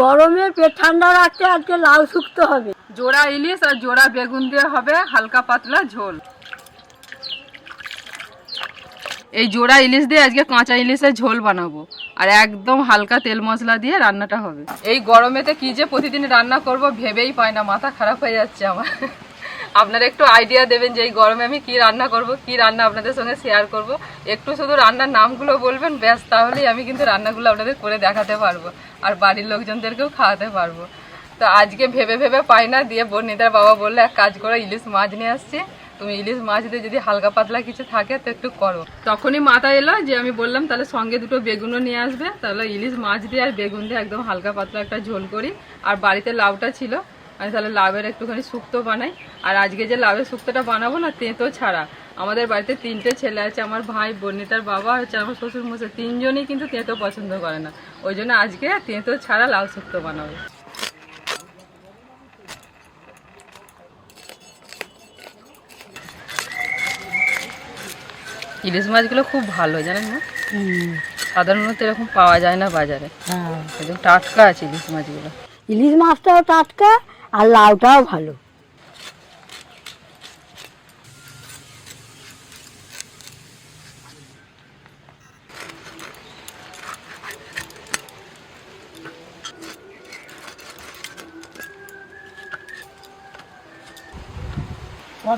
গরমে পেট ঠান্ডা রাখতে আজকে লাউ শুকতে হবে। জোড়া ইলিশ আর জোড়া বেগুন দিয়ে হবে হালকা পাতলা ঝোল। এই জোড়া ইলিশ দিয়ে আজকে কাঁচা ইলিশের ঝোল বানাবো। আর একদম হালকা তেল মশলা দিয়ে রান্নাটা হবে। এই গরমেতে কি যে প্রতিদিন রান্না করব ভেবেই পায় না, মাথা খারাপ হয়ে যাচ্ছে আমার। আপনারা একটু আইডিয়া দেবেন যে এই গরমে আমি কি রান্না করব, কি রান্না আপনাদের সঙ্গে শেয়ার করব। একটু শুধু রান্নার নামগুলো বলবেন, ব্যাস, তাহলেই আমি কিন্তু রান্নাগুলো আপনাদের করে দেখাতে পারব আর বাড়ির লোকজনদেরকেও খাওয়াতে পারব। তো আজকে ভেবে ভেবে পাই না, দিয়ে বর্ণিতার বাবা বললে, এক কাজ করো, ইলিশ মাছ নিয়ে আসছি। তুমি ইলিশ মাছ দিয়ে যদি হালকা পাতলা কিছু থাকে তো একটু করো। তখনই মাথা এলো যে আমি বললাম, তাহলে সঙ্গে দুটো বেগুনও নিয়ে আসবে। তাহলে ইলিশ মাছ দিয়ে আর বেগুন দিয়ে একদম হালকা পাতলা একটা ঝোল করি। আর বাড়িতে লাউটা ছিল আমি তাহলে লাভের একটুখানি শুক্তো বানাই। আর আজকে যে লাভের শুক্তোটা বানাবো না তেঁতো ছাড়া। আমাদের বাড়িতে তিনটে ছেলে আছে আমার ভাই বর্ণিতার বাবা হচ্ছে আমার শ্বশুর মশাই। তিনজনই কিন্তু তেঁতো পছন্দ করে না। ওই জন্য আজকে তেঁতো ছাড়া লাউ শুক্তো বানাবো। ইলিশ মাছগুলো খুব ভালো জানেন না? সাধারণত এরকম পাওয়া যায় না বাজারে। হ্যাঁ। টাটকা আছে ইলিশ মাছগুলো। ইলিশ মাছটাও টাটকা আর লাউটাও ভালো।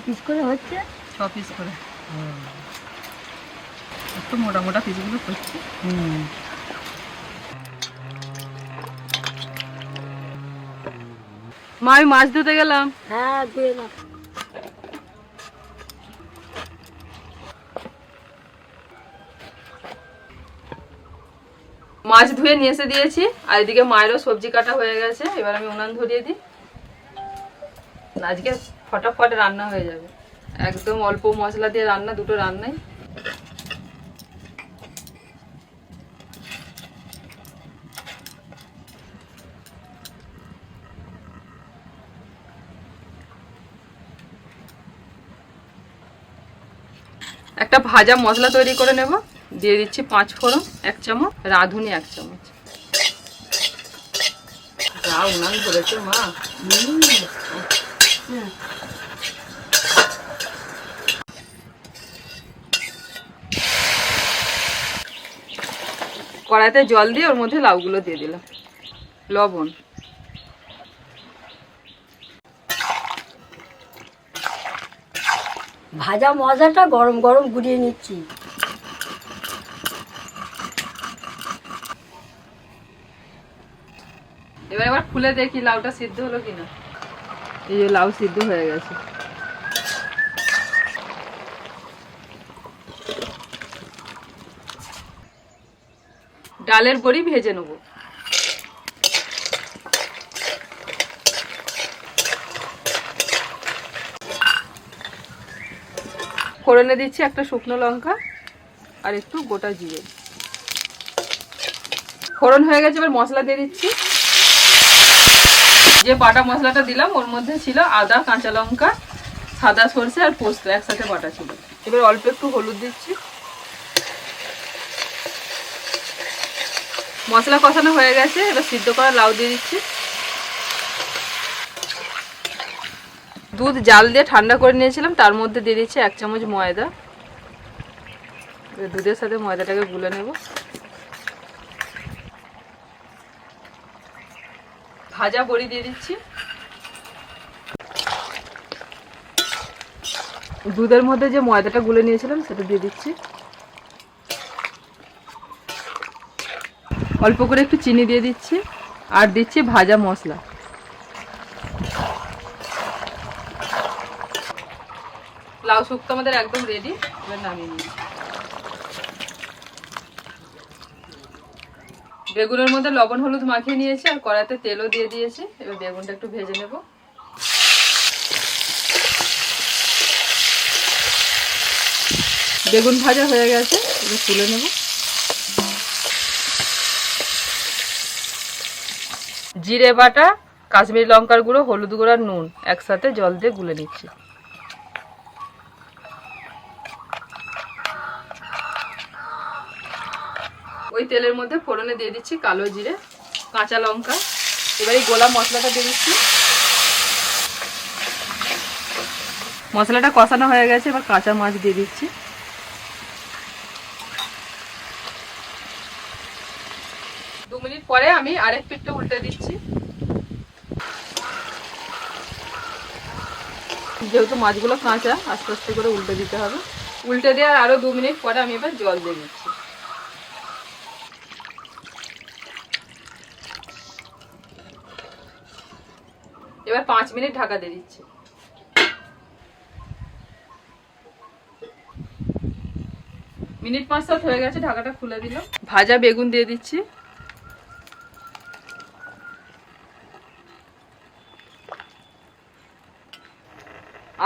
পিস করে হচ্ছে? ছ পিস করে। একটু মোটা মোটা পিসগুলো করছি। হুম। মা আমি মাছ ধুতে গেলাম। হ্যাঁ নাও। মাছ ধুয়ে নিয়ে এসে দিয়েছি আর এদিকে মায়েরও সবজি কাটা হয়ে গেছে এবার আমি উনান ধরিয়ে দিই। আজকে ফটাফট রান্না হয়ে যাবে। একদম অল্প মশলা দিয়ে রান্না দুটো রান্নাই। একটা ভাজা মশলা তৈরি করে নেব। দিয়ে দিচ্ছি পাঁচ ফোড়ন এক চামচ রাঁধুনি এক চামচ। উনান ধরেছে মা। কড়াইতে জল দিয়ে ওর মধ্যে লাউগুলো দিয়ে দিলাম। লবণ। ভাজা মজাটা গরম গরম গুলিয়ে নিচ্ছি। এবার এবার খুলে দেখি লাউটা সিদ্ধ হলো কিনা। এই যে লাউ সিদ্ধ হয়ে গেছে। ডালের বড়ি ভেজে নেব। ফোড়নে দিচ্ছি একটা শুকনো লঙ্কা আর একটু গোটা জিরে। ফোড়ন হয়ে গেছে, এবার মশলা দিয়ে দিচ্ছি। যে বাটা মশলাটা দিলাম, ওর মধ্যে ছিল আদা, কাঁচা লঙ্কা, সাদা সর্ষে আর পোস্ত, একসাথে বাটা ছিল। এবার অল্প একটু হলুদ দিচ্ছি। মশলা কষানো হয়ে গেছে, এবার সিদ্ধ করা লাউ দিয়ে দিচ্ছি। দুধ, জাল দিয়ে ঠান্ডা করে নিয়েছিলাম, তার মধ্যে দিয়ে দিচ্ছি এক চামচ ময়দা। দুধের সাথে ময়দাটাকে গুলে নেব। ভাজা বড়ি দিয়ে দিচ্ছি। দুধের মধ্যে যে ময়দাটা গুলে নিয়েছিলাম, সেটা দিয়ে দিচ্ছি। অল্প করে একটু চিনি দিয়ে দিচ্ছি, আর দিচ্ছি ভাজা মশলা। লাউ শুক্তো আমাদের একদম রেডি এবার নামিয়ে নিচ্ছি বেগুনের মধ্যে লবণ, হলুদ মাখিয়ে নিয়েছি, আর কড়াইতে তেলও দিয়ে দিয়েছি। এবার বেগুনটা একটু ভেজে নেব। বেগুন ভাজা হয়ে গেছে, এবার তুলে নেব। জিরে বাটা, কাশ্মীরি লঙ্কার গুঁড়ো, হলুদ গুঁড়ো, আর নুন। একসাথে জল দিয়ে গুলে নিচ্ছি। ওই তেলের মধ্যে ফোড়নে দিয়ে দিচ্ছি কালো জিরে, কাঁচা লঙ্কা। এবার এই গোলাপ মশলাটা দিয়ে দিচ্ছি। মশলাটা কষানো হয়ে গেছে, এবার কাঁচা মাছ দিয়ে দিচ্ছি। দু মিনিট পরে আমি আরেক পিঠটা উল্টে দিচ্ছি। যেহেতু মাছগুলো কাঁচা, আস্তে আস্তে করে উল্টে দিতে হবে। উল্টে দেওয়ার আরও দু মিনিট পরে আমি এবার জল দিয়ে দিচ্ছি। এবার পাঁচ মিনিট ঢাকা দিয়ে দিচ্ছি। মিনিট পাঁচ সাত হয়ে গেছে, ঢাকাটা খুলে দিলাম ভাজা বেগুন দিয়ে দিচ্ছি।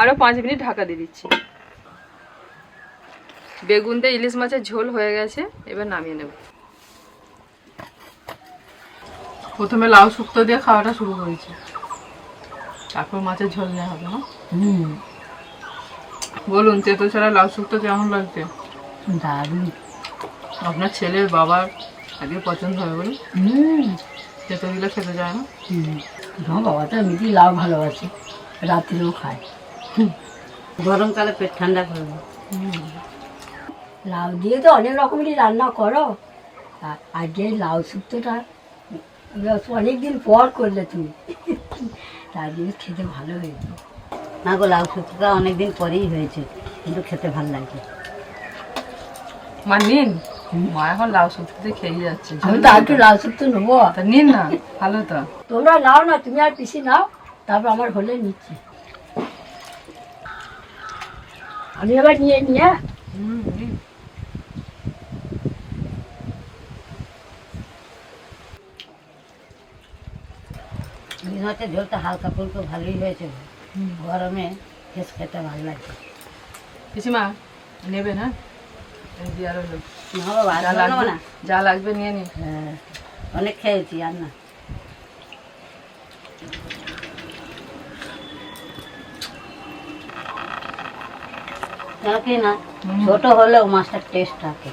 আরও পাঁচ মিনিট ঢাকা দিয়ে দিচ্ছি। বেগুন দিয়ে ইলিশ মাছের ঝোল হয়ে গেছে, এবার নামিয়ে নেব। প্রথমে লাউ শুক্তো দিয়ে খাওয়াটা শুরু করেছি। তারপর মাছের ঝোল নেওয়া হবে না? হুম। বলুন তেতো ছাড়া লাউ শুক্তো কেমন লাগছে? দারুণ। আপনার ছেলের বাবার আগে পছন্দ হবে বলুন। হুম। তেতো দিলে খেতে যায় না? হুম। আমার বাবা তো এমনিতেই লাউ ভালোবাসে রাত্রেও খায়। গরমকালে পেট ঠান্ডা করবে লাউ দিয়ে তো অনেক রকমেরই রান্না করো। আ- আজকে লাউ শুক্তোটা অনেক দিন পর করলে তুমি। তার জন্য খেতে ভালো হয়েছে। না গো লাউ শুক্তোটা অনেকদিন পরেই হয়েছে কিন্তু খেতে ভালো লাগছে মা নিন। মা এখন লাউ শুক্তোতে খেয়ে যাচ্ছে। আমি তো একটু লাউ শুক্তো নেব। তা নিন না ভালো তো। তোমরা নাও না তুমি আর পিসি নাও তারপর আমার হলে নিচ্ছি। আমি এবার নিয়ে নিয়ে হুম, মাছের ঝোলটা হালকা ফুলকো ভালোই হয়েছে। গরমে বেশ খেতে ভালো লাগছে। পিসিমা নেবে না লোক। না যা লাগবে না। নিয়ে নিন। হ্যাঁ, অনেক খেয়েছি আর না। কেন কি না ছোট হলেও মাছটার টেস্ট থাকে।